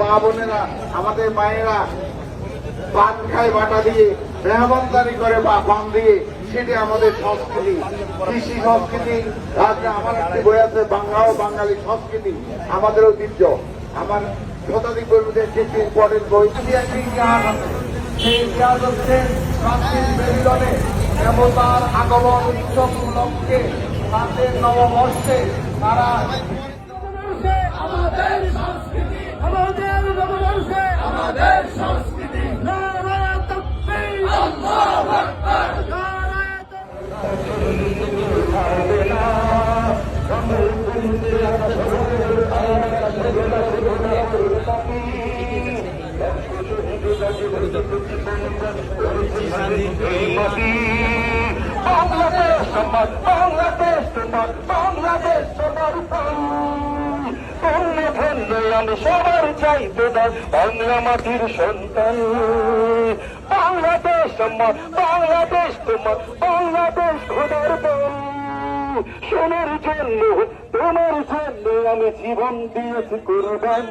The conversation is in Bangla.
মা বোনেরা আমাদের মায়েরা পান খায় বাটা দিয়ে, মেহমানদারি করে বা পান দিয়ে, সেটি আমাদের সংস্কৃতি। কৃষি সংস্কৃতি আমার একটি বই আছে বাংলা ও বাঙালি সংস্কৃতি, আমাদের ঐতিহ্য। আমার শতাধিক কর্মীদের একটি ইম্পর্টেন্ট বই একটি ইতিহাস আছে সেই ইতিহাস হচ্ছে প্রাচীন বেবিলনে দেবতার আগমন উৎসব উপলক্ষে তাদের নববর্ষে তারা বাংলাদেশ তোমার বাংলাদেশ তোমার বাংলাদেশ তোমার ধন্য ধন্য আমি সবার চাইতে দাস বাংলা মাটির সন্তান বাংলাদেশ আমার বাংলাদেশ তোমার বাংলাদেশ দান সোনার জন্য তোমার জন্য আমি জীবন দিয়েছি কোরবান।